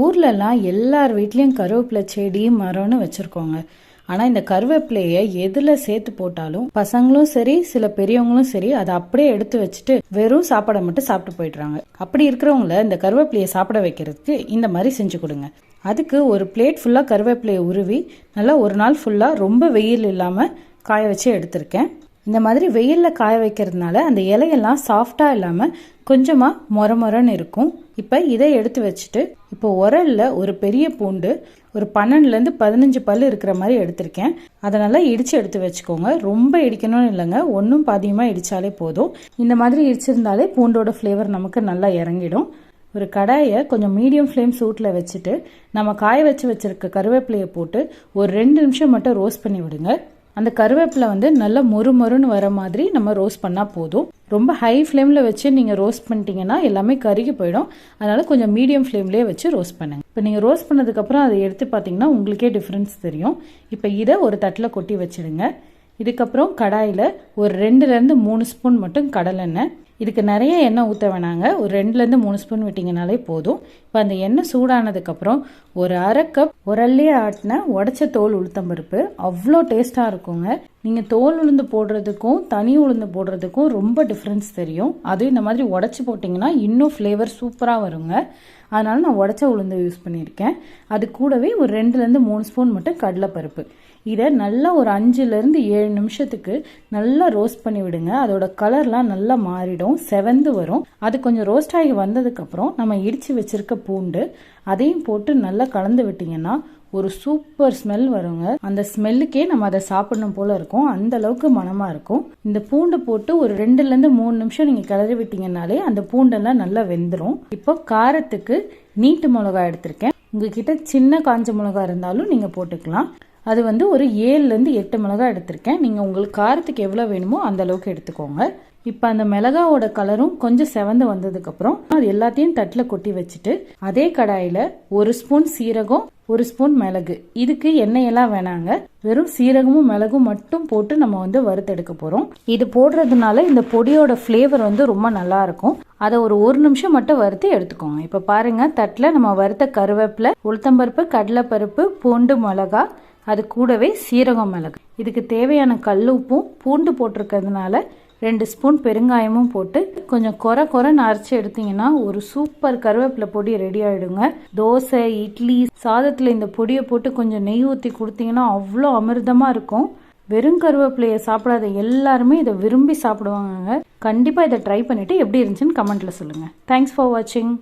ஊர்லலாம் எல்லார் வீட்லேயும் கருவேப்பிலை செடி மரம்னு வச்சுருக்கோங்க. ஆனால் இந்த கருவேப்பிலையை எதில் சேர்த்து போட்டாலும் பசங்களும் சரி சில பெரியவங்களும் சரி அதை அப்படியே எடுத்து வச்சுட்டு வெறும் சாப்பாடை மட்டும் சாப்பிட்டு போயிடுறாங்க. அப்படி இருக்கிறவங்கள இந்த கருவேப்பிலையை சாப்பிட வைக்கிறதுக்கு இந்த மாதிரி செஞ்சு கொடுங்க. அதுக்கு ஒரு பிளேட் ஃபுல்லாக கருவேப்பிலையை உருவி நல்லா ஒரு நாள் ஃபுல்லாக ரொம்ப வெயில் இல்லாமல் காய வச்சு எடுத்திருக்கேன். இந்த மாதிரி வெயிலில் காய வைக்கிறதுனால அந்த இலையெல்லாம் சாஃப்டாக இல்லாமல் கொஞ்சமாக மொர மொரன்னு இருக்கும். இப்போ இதை எடுத்து வச்சுட்டு இப்போ உரல்ல ஒரு பெரிய பூண்டு ஒரு பன்னெண்டுலேருந்து பதினஞ்சு பல் இருக்கிற மாதிரி எடுத்திருக்கேன். அதனால் இடித்து எடுத்து வச்சுக்கோங்க. ரொம்ப இடிக்கணும்னு இல்லைங்க. ஒன்றும் பாதியமாக இடித்தாலே போதும். இந்த மாதிரி இடிச்சிருந்தாலே பூண்டோட ஃப்ளேவர் நமக்கு நல்லா இறங்கிடும். ஒரு கடாயை கொஞ்சம் மீடியம் ஃப்ளேம் சூட்டில் வச்சுட்டு நம்ம காய வச்சு வச்சுருக்க கருவேப்பிலையை போட்டு ஒரு ரெண்டு நிமிஷம் மட்டும் ரோஸ்ட் பண்ணி விடுங்க. அந்த கருவேப்பிலை வந்து நல்லா மொறு மொறுன்னு வர மாதிரி நம்ம ரோஸ்ட் பண்ணால் போதும். ரொம்ப ஹை ஃப்ளேமில் வச்சு நீங்கள் ரோஸ்ட் பண்ணிட்டீங்கன்னா எல்லாமே கருகி போயிடும். அதனால் கொஞ்சம் மீடியம் ஃப்ளேம்லேயே வச்சு ரோஸ்ட் பண்ணுங்க. இப்போ நீங்கள் ரோஸ்ட் பண்ணதுக்கப்புறம் அதை எடுத்து பார்த்தீங்கன்னா உங்களுக்கே டிஃப்ரென்ஸ் தெரியும். இப்போ இதை ஒரு தட்டில் கொட்டி வச்சிடுங்க. இதுக்கப்புறம் கடாயில் ஒரு ரெண்டுலேருந்து மூணு ஸ்பூன் மட்டும் கடலெண்ணெய் இதுக்கு நிறைய எண்ணெய் ஊற்ற வேணாங்க. ஒரு ரெண்டுலேருந்து மூணு ஸ்பூன் விட்டிங்கனாலே போதும். இப்போ அந்த எண்ணெய் சூடானதுக்கப்புறம் ஒரு அரை கப் உரல்லே ஆட்டின உடச்ச தோல் உளுத்தம்பருப்பு அவ்வளோ டேஸ்ட்டாக இருக்குங்க. நீங்கள் தோல் உளுந்து போடுறதுக்கும் தனி உளுந்து போடுறதுக்கும் ரொம்ப டிஃப்ரென்ஸ் தெரியும். அதுவும் இந்த மாதிரி உடச்சி போட்டிங்கன்னா இன்னும் ஃப்ளேவர் சூப்பராக வருங்க. அதனால நான் உடச்ச உளுந்து யூஸ் பண்ணியிருக்கேன். அது கூடவே ஒரு ரெண்டுலேருந்து மூணு ஸ்பூன் மட்டும் கடலைப்பருப்பு. இதை நல்லா ஒரு அஞ்சுலேருந்து ஏழு நிமிஷத்துக்கு நல்லா ரோஸ்ட் பண்ணி விடுங்க. அதோட கலர்லாம் நல்லா மாறிடும். செவந்து வரும். அது கொஞ்சம் ரோஸ்ட் ஆகி வந்ததுக்கப்புறம் நம்ம இடித்து வச்சிருக்க பூண்டு அதையும் போட்டு நல்லா கலந்து விட்டிங்கன்னா ஒரு சூப்பர் ஸ்மெல் வருங்க. அந்த ஸ்மெல்லுக்கே நம்ம அதை சாப்பிடணும் போல இருக்கும். அந்த அளவுக்கு மனமா இருக்கும். இந்த பூண்டு போட்டு ஒரு ரெண்டுல இருந்து மூணு நிமிஷம் நீங்க கிளறி விட்டீங்கனாலே அந்த பூண்டெல்லாம் நல்லா வெந்துடும் இப்போ காரத்துக்கு நீட்டு மிளகாய் எடுத்திருக்கேன். உங்ககிட்ட சின்ன காஞ்ச மிளகாய் இருந்தாலும் நீங்க போட்டுக்கலாம். அது வந்து ஒரு ஏழுலேருந்து எட்டு மிளகாய் எடுத்திருக்கேன். நீங்கள் உங்களுக்கு காரத்துக்கு எவ்வளோ வேணுமோ அந்த அளவுக்கு எடுத்துக்கோங்க. இப்போ அந்த மிளகாவோட கலரும் கொஞ்சம் செவந்து வந்ததுக்கப்புறம் அது எல்லாத்தையும் தட்டில் கொட்டி வச்சுட்டு அதே கடாயில் ஒரு ஸ்பூன் சீரகம் ஒரு ஸ்பூன் மிளகு. இதுக்கு எண்ணெயெல்லாம் வேணாங்க. வெறும் சீரகமும் மிளகும் மட்டும் போட்டு நம்ம வந்து வறுத்தெடுக்க போகிறோம் இது போடுறதுனால இந்த பொடியோட ஃப்ளேவர் வந்து ரொம்ப நல்லா இருக்கும். அதை ஒரு ஒரு நிமிஷம் மட்டும் வறுத்து எடுத்துக்கோங்க. இப்போ பாருங்க தட்டில் நம்ம வறுத்த கருவேப்பிலை உளுத்தம்பருப்பு கடலைப்பருப்பு பூண்டு மிளகா அது கூடவே சீரகம் மிளகு. இதுக்கு தேவையான கல் உப்பும் பூண்டு போட்டிருக்கிறதுனால ரெண்டு ஸ்பூன் பெருங்காயமும் போட்டு கொஞ்சம் குறை குறைன்னு அரைச்சி எடுத்தீங்கன்னா ஒரு சூப்பர் கருவேப்பிலை பொடி ரெடி ஆயிடுங்க. தோசை இட்லி சாதத்தில் இந்த பொடியை போட்டு கொஞ்சம் நெய் ஊற்றி கொடுத்தீங்கன்னா அவ்வளோ அமிர்தமாக இருக்கும். வெறும் கருவேப்பிலையை சாப்பிடாத எல்லாருமே இதை விரும்பி சாப்பிடுவாங்க கண்டிப்பாக இதை ட்ரை பண்ணிவிட்டு எப்படி இருந்துச்சுன்னு கமெண்ட்டில் சொல்லுங்கள் தேங்க்ஸ் ஃபார் வாட்சிங்